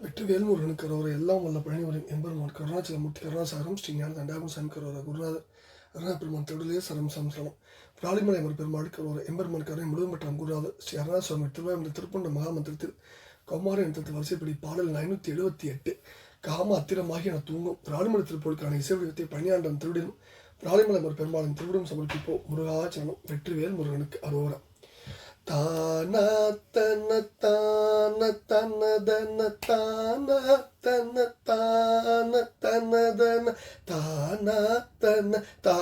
வெற்றி வேல்முருகன் கரோரை எல்லாம் வல்ல பழனிவரின் எம்பெருமான் கருணாச்சலமூர்த்தி கருணாசாரம் ஸ்ரீ ஞான தண்டாபம் சாமி கரோர குருநாதர் அருணாபெருமான் திருடலே சரம் சம்சரம் பிராலிமலை அமர் பெருமாள் கரோர எம்பெருமான் கருணை முழுவதும் பெற்றாம் குருநாதர் ஸ்ரீ அருணாசுவாமி திருவாயுந்த திருப்பண்ட மகாமந்திரத்தில் கௌமார எண்ணத்தில் வரிசைப்படி பாடல் ஐநூற்றி எழுபத்தி எட்டு காம அத்திரமாகி என தூங்கும் பிராலிமலை திருப்பொருளுக்கான இசை வடிவத்தை பணியாண்டம் திருடினும் பிராலிமலை அமர் பெருமாளின் திருவிடம் சமர்ப்பிப்போம். முருகாச்சரணம் வெற்றிவேல் முருகனுக்கு அரோரம் ta na ta na ta na ta na da na ta na ta na ta na ta na da na ta na ta na ta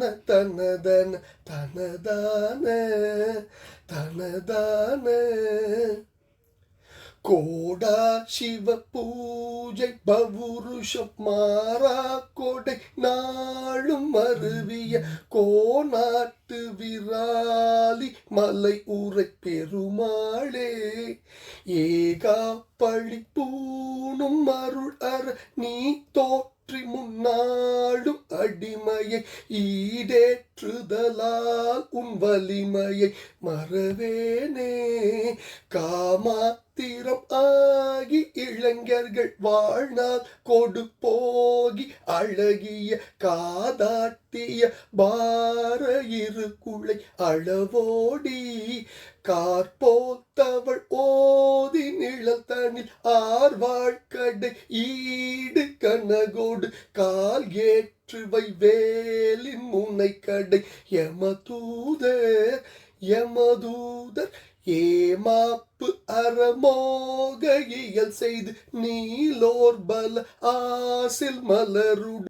na ta na da na ta na da na ta na da na கோடா சிவ பூஜை பவுருஷம் மாறா கொடை நாளும் அருவிய கோநாட்டு விராலி மலை உரை பெருமாளே. ஏகா பழி பூணும் அருள் அற நீ தோற்றி முன்னாடும் அடிமையை ஈடேற்றுதலால் உன் வலிமையை மறவேனே. காமா காமாத்திரம் ஆகி இளைஞர்கள் வாழ்நாள் கொடு போகி அழகிய காதாட்டிய பார இரு குளை அளவோடி. கார்போத்தவள் ஓதி நிழல் தனில் ஆர்வாழ்கடை ஈடு கனகோடு கால் ஏற்றுவை வேலின் முனை கடை யமதூதர் யமதூதர் ஏமாப்பு அறமோக இயல் செய்து நீலோர் பல ஆசில் மலருடு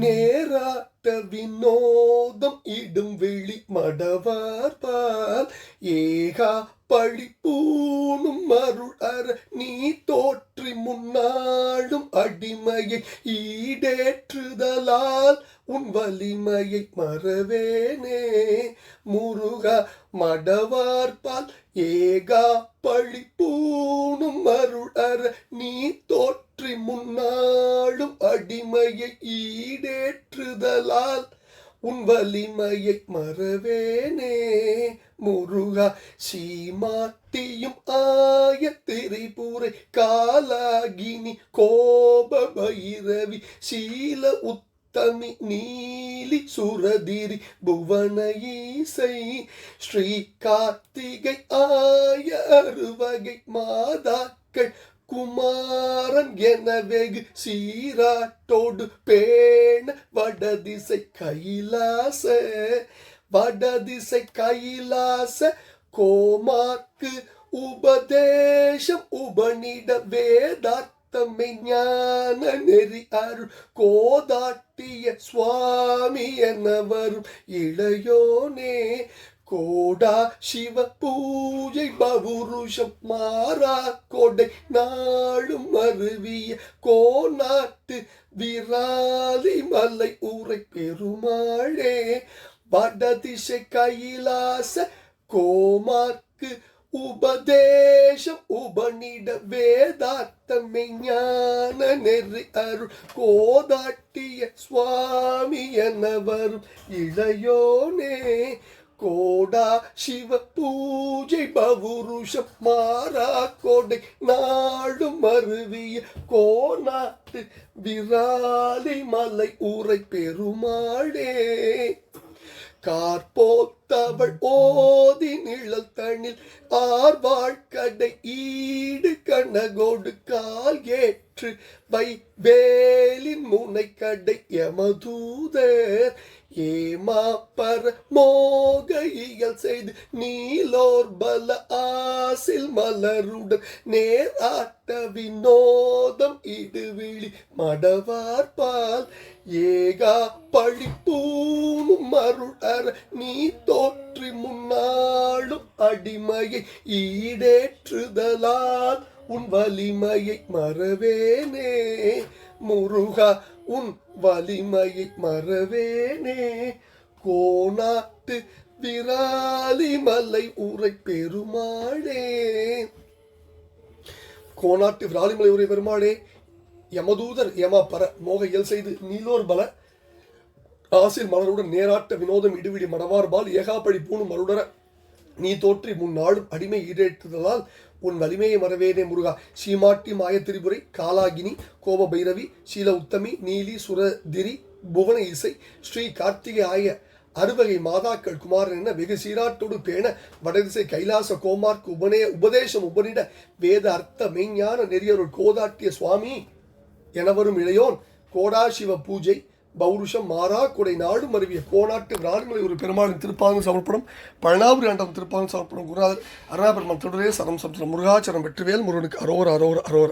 நேராட்ட வினோதம் இடும் விழி மடவார்பால் ஏகா பழி பூணும் அருள் அற நீ தோற்றி முன்னாடும் அடிமையை ஈடேற்றுதலால் உன் வலிமையை மறவேனே. முருகா மடவார்பால் ஏகா பழி பூணும் அருள் அற நீ தோற்றி முன்னாடும் அடிமையை ஈடேற்றுதலால் உன் வலிமையை மறவேனே. முருகா சீமாட்டியும் ஆய திரிபுரை காலாகினி கோப பைரவி சீல உத்தமி நீலி சுரதிரி புவன ஈசை ஸ்ரீ கார்த்திகை ஆய அருவகை மாதாக்கள் குமாரன் என வெகு சீராட்டோடு பேண வடதிசை கைலாச வடதிசை கைலாச கோமாக்கு உபதேசம் உபனிட வேதார்த்தமை ஞான நெறி அருள். கோதாட்டிய சுவாமி என இளையோனே கோடா சிவ பூஜை பவுருஷம் மாறா கொடை நாளும் அருவிய கோநாட்டு விராலி மலை உரை பெருமாளே. வடதிசை கைலாச கோமாக்கு உபதேசம் உபனிட வேதார்த்தமை ஞான நெறி அருள் கோதாட்டிய சுவாமி என இளையோனே. கோடா சிவ பூஜை பவுருஷம் மாறா கோடை நாடும் அருவிய கோநாட்டு விராலி மலை உரை பெருமாளே. கார்போல் தவள் ஓதி நிழல் தனில் ஆர்வாழ்கடை ஈடு கண்ணகோடு கால் ஏற்று வை வேலின் முனை கடை எமதூதர் ஏமாப்பர மோக இயல் செய்து நீலோர் பல ஆசில் மலருடன் நேர் ஆட்ட வினோதம் இடுவிழி மடவார்பால் ஏகா பழிப்பூ மருடர் நீ தோற்றி முன்னாளும் அடிமையை ஈடேற்றுதலால் உன் வலிமையை மறவேனே. முருகா உன் வலிமையை மறவேனே. கோனாட்டு விராலிமலை உரை பெருமாளே. கோனாட்டு விராலிமலை உரை பெருமாளே யமதூதர் யமா பர மோக இயல் செய்து நீலோர் பல ஆசிர் மலருடன் நேராட்ட வினோதம் இடுவிடி மடவார்பால் ஏகாப்படி பூணும் மருடர நீ தோற்றி முன்னாளும் அடிமை ஈடேற்றுதலால் உன் வலிமையை மறவேனே முருகா. சீமாட்டி மாய திரிபுரை காலாகினி கோப பைரவி சீல உத்தமி நீலி சுரதிரி புவன இசை ஸ்ரீ கார்த்திகை ஆய அறுவகை மாதாக்கள் குமாரன் என வெகு சீராட்டோடு பேண வடதிசை கைலாச கோமார்க்கு உபனே உபதேசம் உபனிட வேத அர்த்த மெய்ஞான நெறியருள் கோதாட்டிய சுவாமி எனவரும் இளையோன். கோடா சிவ பூஜை பௌருஷம் மாறா கொடை நாடு மருவிய கோனாட்டு விராடுமலை ஒரு பெருமாளின் திருப்பாங்க சமர்ப்பணம் பழனாபுரி ஆண்டம் திருப்பாதம் சமர்ப்பணம் குருநாதர் அருணாபெருமான் தொடரே சரம் சம்சரம் முருகாச்சரம் வெற்றிவேல் முருகனுக்கு அரோர அரோர அரோர.